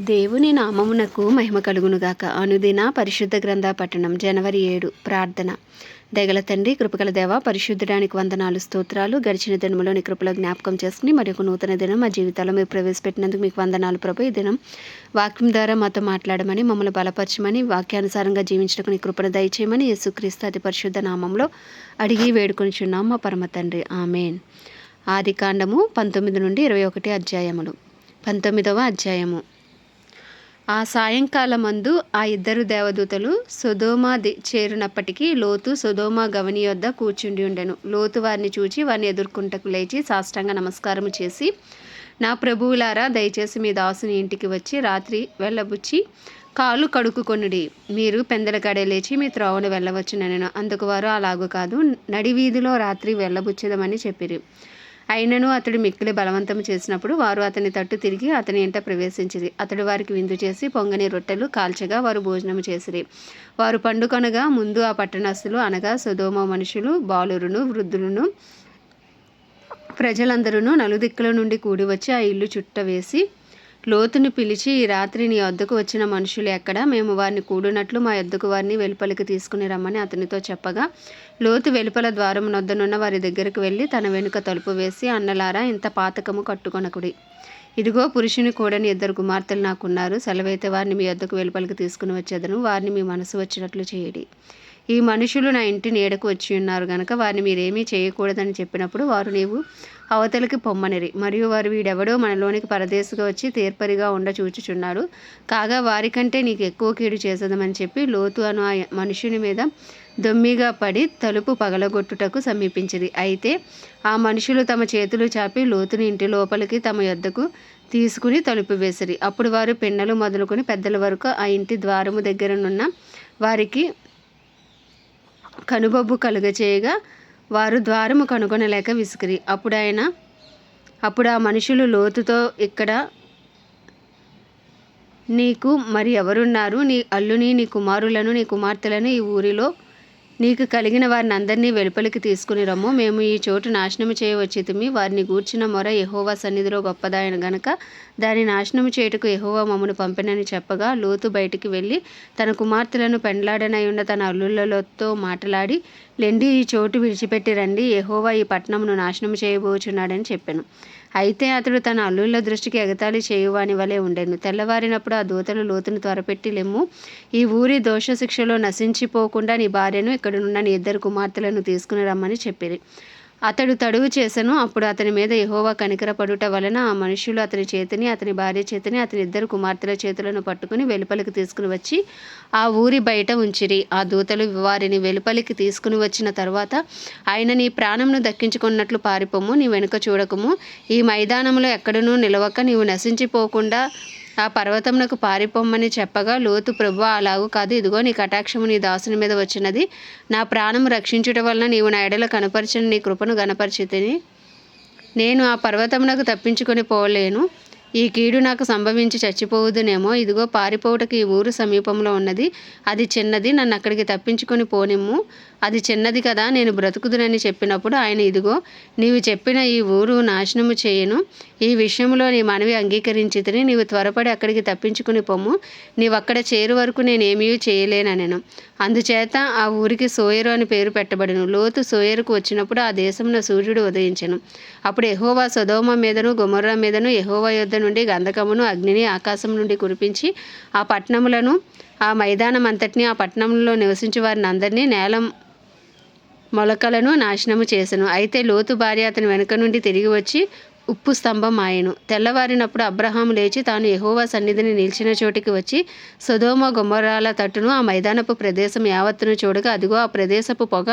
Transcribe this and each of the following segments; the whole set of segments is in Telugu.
దేవుని నామమునకు మహిమ కలుగునుగాక అనుదిన పరిశుద్ధ గ్రంథ పట్టణం జనవరి ఏడు ప్రార్థన. దగల తండ్రి కృపగల దేవ పరిశుద్ధడానికి వందనాలు స్తోత్రాలు గడిచిన దినములోని కృపలో జ్ఞాపకం చేసుకుని మరి ఒక నూతన దినం మా జీవితాల్లో మీరు ప్రవేశపెట్టినందుకు మీకు వందనాలు ప్రభు. ఈ దినం వాక్యం ద్వారా మాతో మాట్లాడమని మమ్మల్ని బలపరచమని వాక్యానుసారంగా జీవించడానికి నీ కృపను దయచేయమని యేసుక్రీస్తు అతి పరిశుద్ధ నామంలో అడిగి వేడుకొనిచున్నాం మా పరమ తండ్రి. ఆమెన్. ఆది కాండము పంతొమ్మిది నుండి ఇరవై ఒకటి అధ్యాయములు. పంతొమ్మిదవ అధ్యాయము. ఆ సాయంకాలమందు ఆ ఇద్దరు దేవదూతలు సుధోమా చేరినప్పటికీ లోతు సుధోమా గవని యొద్ద కూర్చుండి ఉండెను. లోతు వారిని చూచి వారిని ఎదుర్కొంటకు లేచి సాష్టాంగ నమస్కారం చేసి నా ప్రభువులారా దయచేసి మీ దాసుని ఇంటికి వచ్చి రాత్రి వెళ్ళబుచ్చి కాలు కడుక్కుకొనుడి. మీరు పెందలకడే లేచి మీ త్రోవను వెళ్ళవచ్చునను అందుకు వారు అలాగు కాదు నడి వీధిలో రాత్రి వెళ్ళబుచ్చదమని చెప్పిరి. అయినను అతడు మిక్కిలి బలవంతం చేసినప్పుడు వారు అతని తట్టు తిరిగి అతని ఇంట ప్రవేశించిరి. అతడు వారికి విందు చేసి పొంగని రొట్టెలు కాల్చగా వారు భోజనం చేసిరి. వారు పండుకొనగా ముందు ఆ పట్టణస్థులు అనగా సుధోమ మనుషులు బాలురును వృద్ధులను ప్రజలందరూ నలుదిక్కుల నుండి కూడి వచ్చి ఆ ఇల్లు చుట్ట వేసి లోతుని పిలిచి ఈ రాత్రి నీ వద్దకు వచ్చిన మనుషులు ఎక్కడ? మేము వారిని కూడినట్లు మా యొద్దకు వారిని వెలుపలికి తీసుకుని రమ్మని అతనితో చెప్పగా లోతు వెలుపల ద్వారం నొద్దనున్న వారి దగ్గరకు వెళ్ళి తన వెనుక తలుపు వేసి అన్నలారా ఇంత పాతకము కట్టుకొనకుడి. ఇదిగో పురుషుని కూడని ఇద్దరు కుమార్తెలు నాకున్నారు. సెలవైతే వారిని మీ వద్దకు వెలుపలికి తీసుకుని వచ్చేదను. వారిని మీ మనసు వచ్చినట్లు చేయడి. ఈ మనుషులు నా ఇంటి నీడకు వచ్చి ఉన్నారు గనక వారిని మీరేమీ చేయకూడదని చెప్పినప్పుడు వారు నీవు అవతలికి పొమ్మనిరి. మరియు వారు వీడెవడో మనలోనికి పరదేశుగా వచ్చి తీర్పరిగా ఉండ చూచుచున్నాడు కాగా వారికంటే నీకు ఎక్కువ కీడు చేసేదమని చెప్పి లోతు అను ఆ మనుషుని మీద దొమ్మిగా పడి తలుపు పగలగొట్టుటకు సమీపించింది అయితే ఆ మనుషులు తమ చేతులు చాపి లోతుని ఇంటి లోపలికి తమ యొద్దకు తీసుకుని తలుపు వేసిరి. అప్పుడు వారు పిన్నలు మొదలుకొని పెద్దల వరకు ఆ ఇంటి ద్వారము దగ్గరనున్న వారికి కనుబొబ్బు కలుగచేయగా వారు ద్వారము కనుగొనలేక విసిగిరి అప్పుడు ఆయన అప్పుడు ఆ మనుషులు లోతుతో ఇక్కడ నీకు మరి ఎవరున్నారు? నీ అల్లుని నీ కుమారులను నీ కుమార్తెలను ఈ ఊరిలో నీకు కలిగిన వారిని అందరినీ వెలుపలికి తీసుకుని రమ్ము. మేము ఈ చోటు నాశనము చేయవచ్చితిమి వారిని గూర్చిన మొర యహోవా సన్నిధిలో గొప్పదాయన గనక దాని నాశనము చేయుటకు యహోవా మమ్మను పంపినని చెప్పగా లోతు బయటికి వెళ్ళి తన కుమార్తెలను పెండ్లాడనై ఉన్న తన అల్లుళ్ళతో మాట్లాడి లెండి ఈ చోటు విడిచిపెట్టి రండి ఎహోవా ఈ పట్టణమును నాశనం చేయబోచున్నాడని చెప్పాను. అయితే అతడు తన అల్లుళ్ళ దృష్టికి ఎగతాళి చేయువాని వలె ఉండెను. తెల్లవారినప్పుడు ఆ దూతలు లోతును త్వరపెట్టి లెమ్ము ఈ ఊరి దోష శిక్షలో నశించిపోకుండా నీ భార్యను ఇక్కడనున్న నీ ఇద్దరు కుమార్తెలను తీసుకుని రమ్మని చెప్పిరి. అతడు తడువు చేసెను. అప్పుడు అతని మీద యహోవా కనికరపడుట వలన ఆ మనుషులు అతని చేతిని అతని భార్య చేతిని అతని ఇద్దరు కుమార్తెల చేతులను పట్టుకుని వెలుపలికి తీసుకుని వచ్చి ఆ ఊరి బయట ఉంచిరి. ఆ దూతలు వారిని వెలుపలికి తీసుకుని వచ్చిన తర్వాత ఆయన నీ ప్రాణంను దక్కించుకున్నట్లు పారిపోము నీ వెనుక చూడకము. ఈ మైదానంలో ఎక్కడనూ నిలవక నీవు నశించిపోకుండా ఆ పర్వతమునకు పారిపోమ్మని చెప్పగా లోతు ప్రభు అలాగూ కాదు. ఇదిగో నీ కటాక్షము నీ దాసుని మీద వచ్చినది. నా ప్రాణము రక్షించుట వలన నీవు నా ఎడల కనపరిచిన నీ కృపను గనపరిచితిని నేను ఆ పర్వతమునకు తప్పించుకొని పోలేను. ఈ కీడు నాకు సంభవించి చచ్చిపోవుదునేమో. ఇదిగో పారిపోవుటకు ఈ ఊరు సమీపంలో ఉన్నది. అది చిన్నది. నన్ను అక్కడికి తప్పించుకొని పోనిమ్ము. అది చిన్నది కదా నేను బ్రతుకుదునని చెప్పినప్పుడు ఆయన ఇదిగో నీవు చెప్పిన ఈ ఊరు నాశనము చేయను. ఈ విషయంలో నీ మనవి అంగీకరించితిని నీవు త్వరపడి అక్కడికి తప్పించుకుని పొమ్ము. నీవు అక్కడ చేరు వరకు నేనేమీ చేయలేననెను. అందుచేత ఆ ఊరికి సోయరు అని పేరు పెట్టబడిను. లోతు సోయరుకు వచ్చినప్పుడు ఆ దేశంలో సూర్యుడు ఉదయించను. అప్పుడు ఎహోవా సొదోమ మీదను గుమర్రా మీదను ఎహోవా యుద్ధ నుండి గంధకమును అగ్నిని ఆకాశం నుండి కురిపించి ఆ పట్టణములను ఆ మైదానం అంతటిని ఆ పట్టణంలో నివసించే వారిని అందరినీ నేల మొలకలను నాశనము చేసెను. అయితే లోతు భార్య అతని వెనుక నుండి తిరిగి వచ్చి ఉప్పు స్తంభం ఆయను తెల్లవారినప్పుడు అబ్రహాం లేచి తాను ఎహోవా సన్నిధిని నిలిచిన చోటికి వచ్చి సొదోమ గుమ్మరాల తట్టును ఆ మైదానపు ప్రదేశం యావత్తును చూడగా అదిగో ఆ ప్రదేశపు పొగ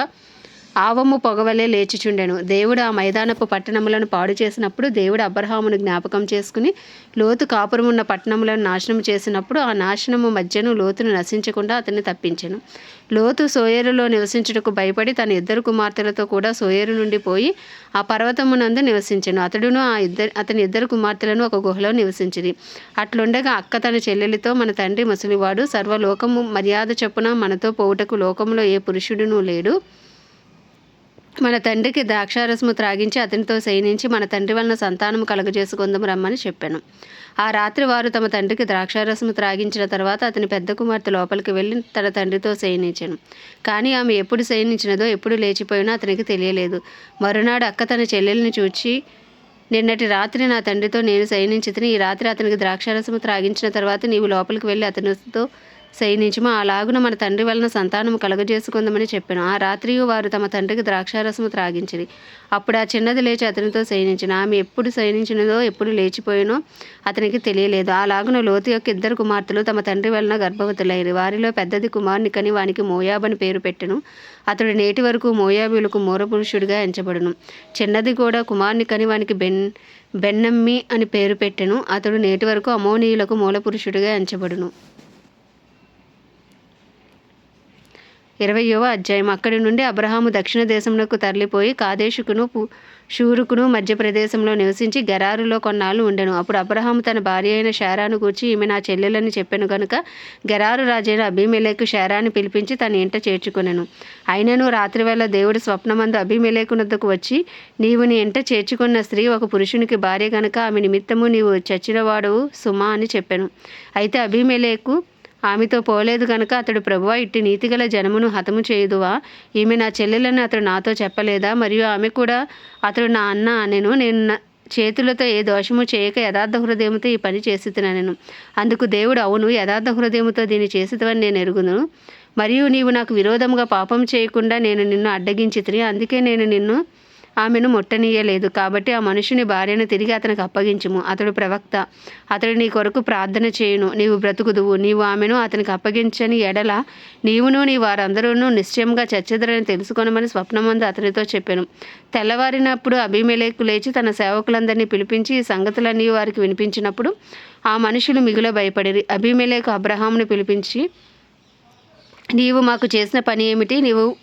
ఆవము పొగవలే లేచిచుండెను. దేవుడు ఆ మైదానపు పట్టణములను పాడు చేసినప్పుడు దేవుడు అబ్రహామును జ్ఞాపకం చేసుకుని లోతు కాపురం ఉన్న పట్టణములను నాశనం చేసినప్పుడు ఆ నాశనము మధ్యను లోతును నశించకుండా అతన్ని తప్పించెను. లోతు సోయేరులో నివసించుటకు భయపడి తన ఇద్దరు కుమార్తెలతో కూడా సోయేరు నుండి పోయి ఆ పర్వతమునందు నివసించెను. అతడును ఆ ఇద్దరు అతని ఇద్దరు కుమార్తెలను ఒక గుహలో నివసించింది అట్లుండగా అక్క తన చెల్లెలితో మన తండ్రి ముసలివాడు సర్వలోకము మర్యాద చొప్పున మనతో పోవుటకు లోకంలో ఏ పురుషుడునూ లేడు. మన తండ్రికి ద్రాక్షారసము త్రాగించి అతనితో శయనించి మన తండ్రి వలన సంతానము కలుగజేసుకుందాం రమ్మని చెప్పాను. ఆ రాత్రి వారు తమ తండ్రికి ద్రాక్షారసము త్రాగించిన తర్వాత అతని పెద్ద కుమార్తె లోపలికి వెళ్ళి తన తండ్రితో శయనించాను. కానీ ఆమె ఎప్పుడు శయనించినదో ఎప్పుడు లేచిపోయినా అతనికి తెలియలేదు. మరునాడు అక్క తన చెల్లెల్ని చూచి నిన్నటి రాత్రి నా తండ్రితో నేను శయనించితిని ఈ రాత్రి అతనికి ద్రాక్షారసము త్రాగించిన తర్వాత నీవు లోపలికి వెళ్ళి అతనితో శయనించుము. అలాగున మన తండ్రి వలన సంతానము కలుగజేసుకుందామని చెప్పాను. ఆ రాత్రి వారు తమ తండ్రికి ద్రాక్షారసము త్రాగించిరి. అప్పుడు ఆ చిన్నది లేచి అతనితో శయనించిన. ఆమె ఎప్పుడు శయనించినదో ఎప్పుడు లేచిపోయినో అతనికి తెలియలేదు. అలాగున లోతు యొక్క ఇద్దరు కుమార్తెలు తమ తండ్రి వలన గర్భవతులైరు. వారిలో పెద్దది కుమారుని కని వానికి మోయాబని పేరు పెట్టెను. అతడు నేటి వరకు మోయాబీలకు మూలపురుషుడిగా ఎంచబడును. చిన్నది కూడా కుమారుని కని వానికి బెన్ బెన్నమ్మి అని పేరు పెట్టెను. అతడు నేటి వరకు అమోనీయులకు మూలపురుషుడిగా ఎంచబడును. ఇరవయవ అధ్యాయం. అక్కడి నుండి అబ్రహాము దక్షిణ దేశంలోకి తరలిపోయి కాదేశుకును షూరుకును మధ్యప్రదేశంలో నివసించి గెరారులో కొన్నాళ్ళు ఉండెను. అప్పుడు అబ్రహాము తన భార్య అయిన షారాను గూర్చి ఈమె నా చెల్లెలని చెప్పాను కనుక గెరారు రాజైన అభిమేలేకు షారాని పిలిపించి తన ఇంట చేర్చుకునెను. అయినను రాత్రివేళ దేవుడు స్వప్నమందు అభిమేలేకునద్దకు వచ్చి నీవు నీ ఇంట చేర్చుకున్న స్త్రీ ఒక పురుషునికి భార్య గనుక ఆమె నిమిత్తము నీవు చచ్చినవాడవు సుమా అని చెప్పాను. అయితే అభిమేలేకు ఆమెతో పోలేదు కనుక అతడు ప్రభువా ఇట్టి నీతిగల జనమును హతము చేయుదువా? ఈమె నా చెల్లెలని అతడు నాతో చెప్పలేదా? మరియు ఆమె కూడా అతడు నా అన్న అనెను. నేను చేతులతో ఏ దోషము చేయక యథార్థ హృదయముతో ఈ పని చేసితున్నాను. అందుకు దేవుడు అవును యథార్థ హృదయముతో దీన్ని చేసితవని నేను ఎరుగును మరియు నీవు నాకు విరోధముగా పాపం చేయకుండా నేను నిన్ను అడ్డగించితిని. అందుకే నేను నిన్ను ఆమెను ముట్టనీయలేదు కాబట్టి ఆ మనుషుని భార్యను తిరిగి అతనికి అప్పగించుము. అతడు ప్రవక్త. అతడు నీ కొరకు ప్రార్థన చేయును. నీవు బ్రతుకుదువు. నీవు ఆమెను అతనికి అప్పగించని ఎడల నీవును నీ వారందరూ నిశ్చయంగా చచ్చెదరని తెలుసుకొనమని స్వప్నమందు అతనితో చెప్పాను. తెల్లవారినప్పుడు అభిమేలేకు లేచి తన సేవకులందరినీ పిలిపించి ఈ సంగతులన్నీ వారికి వినిపించినప్పుడు ఆ మనుషులు మిగుల భయపడిరి. అభిమేలేకు అబ్రహామును పిలిపించి నీవు మాకు చేసిన పని ఏమిటి? నీవు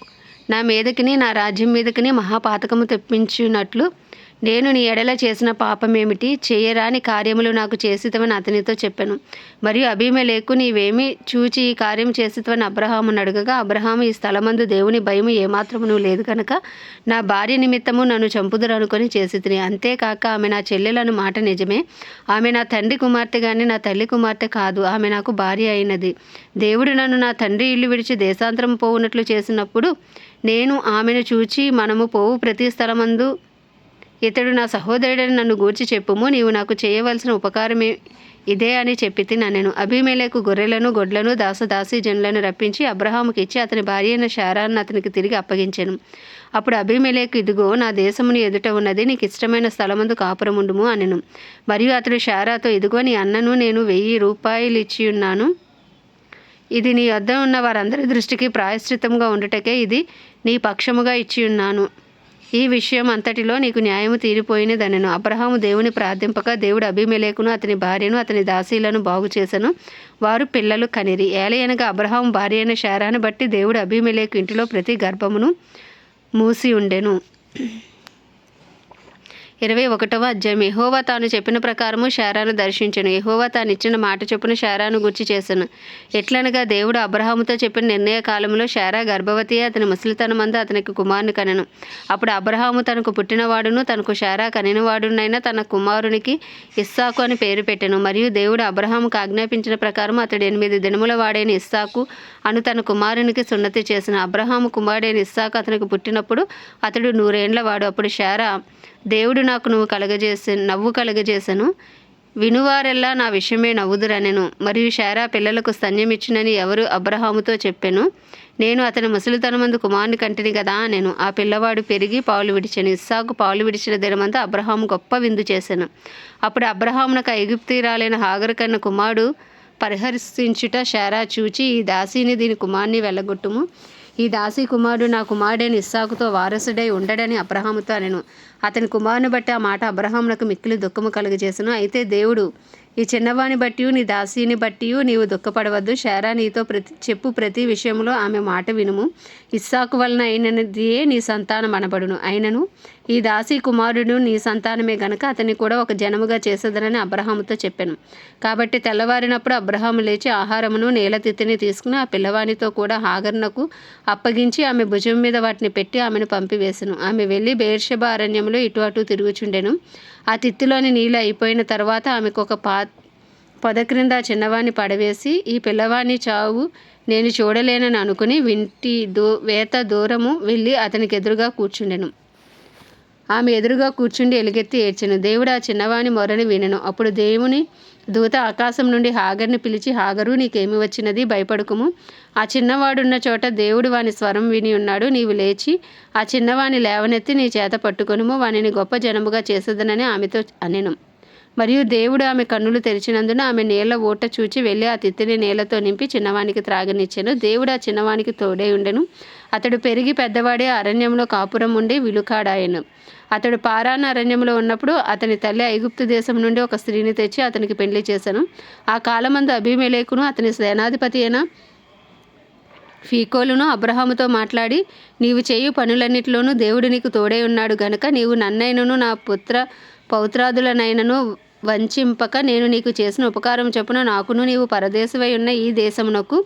నా మీదకిని నా రాజ్యం మీదకిని మహాపాతకము తెప్పించినట్లు నేను నీ ఎడల చేసిన పాపమేమిటి? చేయరాని కార్యములు నాకు చేసితవని అతనితో చెప్పాను. మరియు అభిమేలేకు నీవేమి చూచి ఈ కార్యం చేసితవని అబ్రహామును అడగగా అబ్రహాము ఈ స్థలమందు దేవుని భయము ఏమాత్రమును లేదు కనుక నా భార్య నిమిత్తము నన్ను చంపుదురు అనుకొని చేసి తిని అంతేకాక ఆమె నా చెల్లెలను మాట నిజమే. ఆమె నా తండ్రి కుమార్తె కానీ నా తల్లి కుమార్తె కాదు. ఆమె నాకు భార్య అయినది. దేవుడు నన్ను నా తండ్రి ఇల్లు విడిచి దేశాంతరం పోవునట్లు చేసినప్పుడు నేను ఆమెను చూచి మనము పోవు ప్రతి స్థలమందు ఇతడు నా సహోదరుడని నన్ను గూర్చి చెప్పుము నీవు నాకు చేయవలసిన ఉపకారమే ఇదే అని చెప్పి నేను అభిమేలకు గొర్రెలను గొడ్లను దాసదాసి జనులను రప్పించి అబ్రహాముకి ఇచ్చి అతని భార్య అయిన శారాన్ని అతనికి తిరిగి అప్పగించాను. అప్పుడు అభిమేలకు ఇదిగో నా దేశముని ఎదుట ఉన్నది నీకు ఇష్టమైన స్థలమందు కాపురముండుము అనెను. మరియు అతడు శారాతో ఇదిగో నీ అన్నను నేను వెయ్యి రూపాయలు ఇచ్చి ఉన్నాను ఇది నీ వద్ద ఉన్న వారందరి దృష్టికి ప్రాయశ్చితంగా ఉండుటకే ఇది నీ పక్షముగా ఇచ్చి ఉన్నాను ఈ విషయం అంతటిలో నీకు న్యాయము తీరిపోయినదనను. అబ్రహాము దేవుని ప్రార్థింపక దేవుడు అభిమేలేకును అతని భార్యను అతని దాసీలను బాగు చేసెను. వారు పిల్లలు కనిరి. ఏలయనగా అబ్రహాము భార్య అయిన శారాను బట్టి దేవుడు అభిమేలేకు ఇంటిలో ప్రతి గర్భమును మూసి ఉండెను. ఇరవై ఒకటవ అధ్యాయం. ఎహోవా తాను చెప్పిన ప్రకారము శారాను దర్శించను. ఎహోవా తాను ఇచ్చిన మాట చొప్పున శారాను గుర్చి చేశాను ఎట్లనగా దేవుడు అబ్రహాముతో చెప్పిన నిర్ణయ కాలంలో శారా గర్భవతి అతని ముసలితనమందు అతనికి కుమారుని కనెను. అప్పుడు అబ్రహాము తనకు పుట్టినవాడును తనకు శారా కనినవాడునైనా తన కుమారునికి ఇస్సాకు అని పేరు పెట్టెను. మరియు దేవుడు అబ్రహాముకు ఆజ్ఞాపించిన ప్రకారం అతడు ఎనిమిది దినముల వాడైన ఇస్సాకు అను తన కుమారునికి సున్నతి చేసిన. అబ్రహాము కుమారుడైన ఇస్సాకు అతనికి పుట్టినప్పుడు అతడు నూరేండ్ల వాడు. అప్పుడు శారా దేవుడు నాకు నువ్వు కలగజేసే నవ్వు కలగజేశాను వినువారెల్లా నా విషయమే నవ్వుదురనెను. మరియు శారా పిల్లలకు స్తన్యమిచ్చునని ఎవరు అబ్రహాముతో చెప్పాను. నేను అతని ముసలితనమందు కుమారుని కంటిని కదా నేను ఆ పిల్లవాడు పెరిగి పాలు విడిచాను. ఇస్సాకు పాలు విడిచిన దినమంతా అబ్రహాము గొప్ప విందు చేశాను అప్పుడు అబ్రహామునకు ఐగుప్తీరాలైన హాగర్ కన్న కుమారుడు పరిహరిస్తుంచుట శారా చూచి ఈ దాసీని దీని కుమార్ని వెళ్ళగొట్టుము. ఈ దాసి కుమారుడు నా కుమారుడైన ఇస్సాకుతో వారసుడై ఉండడని అబ్రహాముతో అనెను. అతని కుమారుని బట్టి ఆ మాట అబ్రహాములకు మిక్కిలి దుఃఖము కలుగజేసను. అయితే దేవుడు ఈ చిన్నవాణి బట్టి నీ దాసీని బట్టి నీవు దుఃఖపడవద్దు. శారా నీతో ప్రతి చెప్పు ప్రతి విషయంలో ఆమె మాట వినుము. ఇస్సాకు వలన అయినదియే నీ సంతానం అనబడును. అయినను ఈ దాసి కుమారుడు నీ సంతానమే గనక అతన్ని కూడా ఒక జనముగా చేసేదనని అబ్రహాముతో చెప్పాను. కాబట్టి తెల్లవారినప్పుడు అబ్రహాము లేచి ఆహారమును నేలతిత్తిని తీసుకుని ఆ పిల్లవానితో కూడా హాగర్నకు అప్పగించి ఆమె భుజం మీద వాటిని పెట్టి ఆమెను పంపివేశను. ఆమె వెళ్ళి బేర్షబ అరణ్యంలో ఇటు అటు తిరుగుచుండెను. ఆ తిత్తిలోని నీళ్ళు అయిపోయిన తర్వాత ఆమెకు ఒక పా పొద క్రింద చిన్నవాణ్ణి పడవేసి ఈ పిల్లవాణి చావు నేను చూడలేనని అనుకుని వింటి దూ వేత దూరము వెళ్ళి అతనికి ఎదురుగా కూర్చుండెను. ఆమె ఎదురుగా కూర్చుండి ఎలుగెత్తి ఏడ్చెను. దేవుడు ఆ చిన్నవాని మొరని వినెను. అప్పుడు దేవుని దూత ఆకాశం నుండి హాగర్ని పిలిచి హాగరు నీకేమి వచ్చినది? భయపడుకుము. ఆ చిన్నవాడున్న చోట దేవుడు వాని స్వరం విని ఉన్నాడు. నీవు లేచి ఆ చిన్నవాని లేవనెత్తి నీ చేత పట్టుకొనుము. వానిని గొప్ప జనముగా చేసేదనని ఆమెతో అనెను. మరియు దేవుడు ఆమె కన్నులు తెరిచినందున ఆమె నీళ్ళ ఓట చూచి వెళ్ళి ఆ తిత్తిని నీళ్ళతో నింపి చిన్నవానికి త్రాగనిచ్చాను. దేవుడు ఆ చిన్నవానికి తోడై ఉండెను. అతడు పెరిగి పెద్దవాడే అరణ్యంలో కాపురం ఉండి విలుకాడాయను. అతడు పారాన అరణ్యంలో ఉన్నప్పుడు అతని తల్లి ఐగుప్తు దేశం నుండి ఒక స్త్రీని తెచ్చి అతనికి పెళ్ళి చేశాను. ఆ కాలమందు అభిమేలేకును అతని సేనాధిపతి అయిన ఫీకోలును అబ్రహాముతో మాట్లాడి నీవు చేయు పనులన్నిటిలోనూ దేవుడు నీకు తోడై ఉన్నాడు గనుక నీవు నన్నైనను నా పుత్ర పౌత్రాదులనైనను వంచింపక నేను నీకు చేసిన ఉపకారం చొప్పున నాకును నీవు పరదేశమై ఉన్న ఈ దేశమునకు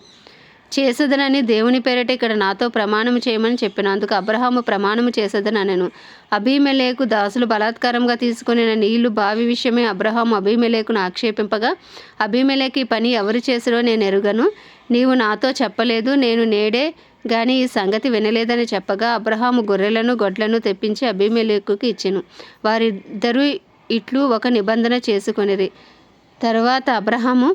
చేసేదనని దేవుని పేరట ఇక్కడ నాతో ప్రమాణం చేయమని చెప్పాను. అందుకు అబ్రహాము ప్రమాణము చేసేదనను అభిమెలేకు దాసులు బలాత్కారంగా తీసుకుని నీళ్ళు బావి విషయమే అబ్రహాము అభిమెలేకును ఆక్షేపింపగా అభిమెలేకి ఈ పని ఎవరు చేసిరో నేను ఎరుగను. నీవు నాతో చెప్పలేదు నేను నేడే గాని ఈ సంగతి వినలేదని చెప్పగా అబ్రహాము గొర్రెలను గొడ్లను తెప్పించి అభిమెలేకుకి ఇచ్చెను. వారిద్దరూ ఇట్లు ఒక నిబంధన చేసుకొనిరి. తర్వాత అబ్రహాము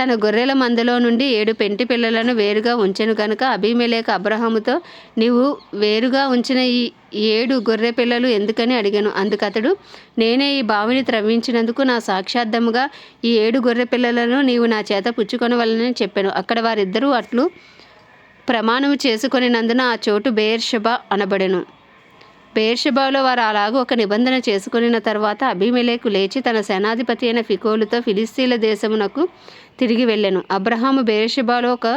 తన గొర్రెల మందలో నుండి ఏడు పెంటి పిల్లలను వేరుగా ఉంచెను కనుక అభిమేలేక అబ్రహాముతో నీవు వేరుగా ఉంచిన ఈ ఏడు గొర్రె పిల్లలు ఎందుకని అడిగాను? అందుకతడు నేనే ఈ బావిని త్రవ్వించినందుకు నా సాక్షార్థముగా ఈ ఏడు గొర్రె పిల్లలను నీవు నా చేత పుచ్చుకొనవలనని చెప్పాను. అక్కడ వారిద్దరూ అట్లు ప్రమాణము చేసుకొనినందున ఆ చోటు బేర్షబ అనబడెను. బేర్షబాలో వారు అలాగూ ఒక నిబంధన చేసుకునిన తర్వాత అభిమెలేకు లేచి తన సేనాధిపతి అయిన ఫికోలుతో ఫిలిస్తీన్ల దేశమునకు తిరిగి వెళ్ళెను. అబ్రహాము బేర్షబాలో ఒక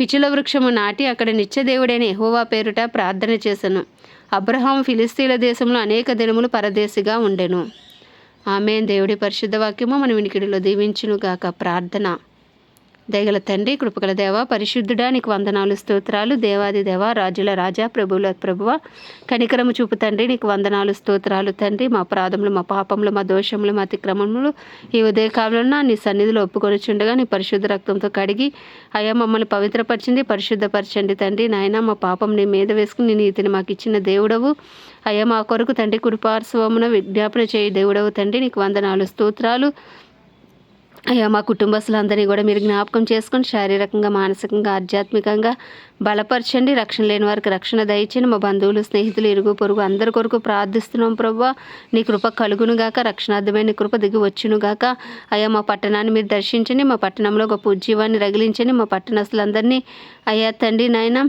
పిచుల వృక్షము నాటి అక్కడ నిత్యదేవుడైన ఎహోవా పేరుట ప్రార్థన చేశాను అబ్రహాం ఫిలిస్తీన్ల దేశంలో అనేక దినములు పరదేశిగా ఉండెను. ఆమె దేవుడి పరిశుద్ధ వాక్యము మన వినికిడిలో దీవించునుగాక. ప్రార్థన. దయగల తండ్రి కృపగల దేవ పరిశుద్ధుడా నీకు వందనాలు స్తోత్రాలు. దేవాది దేవ రాజుల రాజా ప్రభువుల ప్రభువ. కనికరము చూపు తండ్రి నీకు వందనాలు స్తోత్రాలు తండ్రి. మా ప్రాధములు మా పాపములు మా దోషములు మా అతిక్రమములు ఈ ఉదయకాలంలో నీ సన్నిధిలో ఒప్పుకొనిచుండగా నీ పరిశుద్ధ రక్తంతో కడిగి అయ్యా మమ్మల్ని పవిత్రపరిచింది పరిశుద్ధపరచండి తండ్రి. నాయన మా పాపం నీ మీద వేసుకుని నీ నీతిని మాకు ఇచ్చిన దేవుడవు. అయ్యా మా కొరకు తండ్రి కురుపార్శ్వమున విజ్ఞాపన చేయి దేవుడవు తండ్రి. నీకు వందనాలు స్తోత్రాలు. అయ్యా మా కుటుంబస్తులందరినీ కూడా మీరు జ్ఞాపకం చేసుకొని శారీరకంగా మానసికంగా ఆధ్యాత్మికంగా బలపరచండి. రక్షణ లేని వారికి రక్షణ దయచండి మా బంధువులు స్నేహితులు ఇరుగు పొరుగు అందరి కొరకు ప్రార్థిస్తున్నాం ప్రభు. నీ కృప కలుగునుగాక రక్షణార్థమైన కృప దిగి వచ్చునుగాక అయ్యా మా పట్టణాన్ని మీరు దర్శించండి. మా పట్టణంలో ఒక ఉజ్జీవాన్ని రగిలించండి. మా పట్టణస్తులందరినీ అయ్యా తండ్రి నాయన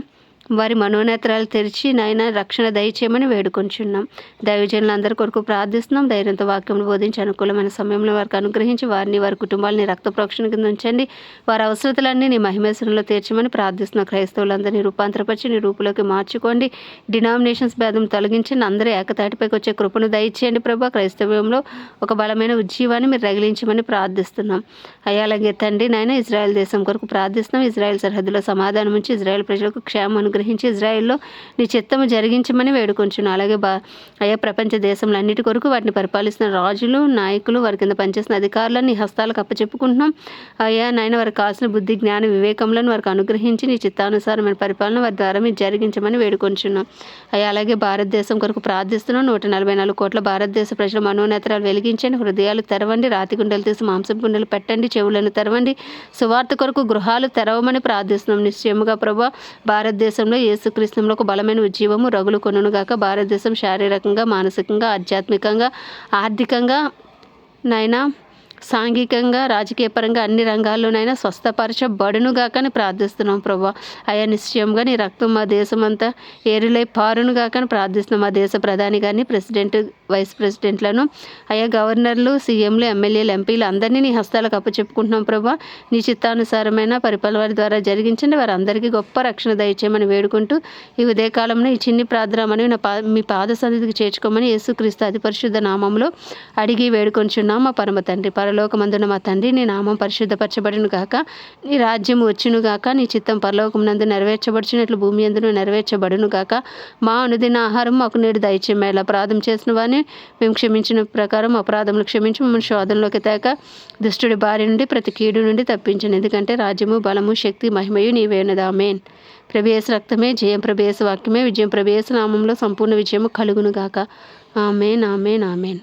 వారి మనోనేత్రాలు తెరిచి నాయన రక్షణ దయచేయమని వేడుకొంచున్నాం. దైవజనులందరి కొరకు ప్రార్థిస్తున్నాం. ధైర్యంతో వాక్యం బోధించి అనుకూలమైన సమయంలో వారికి అనుగ్రహించి వారిని వారి కుటుంబాలని రక్త ప్రోక్షణ కింద ఉంచండి. వారి అవసరతలన్నీ నీ మహిమేశ్వరంలో తీర్చమని ప్రార్థిస్తున్న. క్రైస్తవులందరినీ రూపాంతరపరిచి నీ రూపులోకి మార్చుకోండి. డినామినేషన్స్ భేదం తొలగించి అందరూ ఏకతాటిపైకి వచ్చే కృపను దయచేయండి ప్రభా. క్రైస్తవ్యంలో ఒక బలమైన ఉజ్జీవాన్ని మీరు రగిలించమని ప్రార్థిస్తున్నాం. అయ్యాలంగే తండ్రి నాయన ఇజ్రాయెల్ దేశం కొరకు ప్రార్థిస్తున్నాం. ఇజ్రాయెల్ సరిహద్దులో సమాధానం ఉంచి ఇజ్రాయెల్ ప్రజలకు క్షేమం అనుగ్రహించి ఇజ్రాయెల్లో నీ చిత్తము జరిగించమని వేడుకొంచును. అలాగే బా అయ్యా ప్రపంచ దేశంలన్నిటి కొరకు వాటిని పరిపాలిస్తున్న రాజులు నాయకులు వారి కింద పనిచేస్తున్న అధికారులను నీ హస్తాలకు అప్పచెప్పుకుంటున్నాం. అయ్యా నాయన వారికి కాల్సిన బుద్ధి జ్ఞాన వివేకములను వారికి అనుగ్రహించి నీ చిత్తానుసారమైన పరిపాలన వారి ద్వారా మీరు జరిగించమని వేడుకొంచున్నాం అయ్యా అలాగే భారతదేశం కొరకు ప్రార్థిస్తున్నాం. నూట నలభై నాలుగు కోట్ల భారతదేశ ప్రజల మనోనేతరాలు వెలిగించండి. హృదయాలు తెరవండి. రాతి గుండెలు తీసి మాంసం గుండెలు పెట్టండి. చెవులను తెరవండి. సువార్త కొరకు గృహాలు తెరవమని ప్రార్థిస్తున్నాం. నిశ్చయముగా ప్రభా భారతదేశం దేశంలో యేసుక్రీస్తులో ఒక బలమైన ఉజ్జీవము రగులు కొనుగాక భారతదేశం శారీరకంగా మానసికంగా ఆధ్యాత్మికంగా ఆర్థికంగా నైనా సాంఘికంగా రాజకీయపరంగా అన్ని రంగాల్లోనైనా స్వస్థపరచబడునుగాకని ప్రార్థిస్తున్నాం ప్రభా. అయా నిశ్చయంగా నీ రక్తం మా దేశం అంతా ఏరులై పారును ప్రార్థిస్తున్నాం. మా దేశ ప్రధాని గారిని ప్రెసిడెంట్ వైస్ ప్రెసిడెంట్లను అయా గవర్నర్లు సీఎంలు ఎమ్మెల్యేలు ఎంపీలు అందరినీ నీ హస్తాలకు అప్పచెప్పుకుంటున్నాం ప్రభా. నీ చిత్తానుసారమైన పరిపాలన వారి ద్వారా జరిగించండి. వారందరికీ గొప్ప రక్షణ దయచేయమని వేడుకుంటూ ఈ ఉదయకాలంలో ఈ చిన్ని ప్రార్థనమని నా పా మీ పాద సన్నిధికి చేర్చుకోమని యేసుక్రీస్తు అతి పరిశుద్ధ నామంలో అడిగి వేడుకొంచున్నాం. మా పరమ తండ్రి పర పరలోకమందున మా తండ్రి నీ నామం పరిశుద్ధపరచబడును గాక. నీ రాజ్యము వచ్చును గాక. నీ చిత్తం పరలోకమునందు నెరవేర్చబడిచినట్లు భూమి ఎందును నెరవేర్చబడును గాక. మా అనుదిన ఆహారం మాకు నేడు దయచేమేలా అపరాధం చేసిన వాని మేము క్షమించిన ప్రకారం అపరాధములు క్షమించి మమ్మల్ని శోధనలోకి తేక దుష్టుడి బారి నుండి ప్రతి కీడు నుండి తప్పించను ఎందుకంటే రాజ్యము బలము శక్తి మహిమయు నీవేనదామేన్ ప్రభేశ రక్తమే జయం ప్రభేశ వాక్యమే విజయం ప్రభేశ నామంలో సంపూర్ణ విజయము కలుగును గాక. Amen amen amen.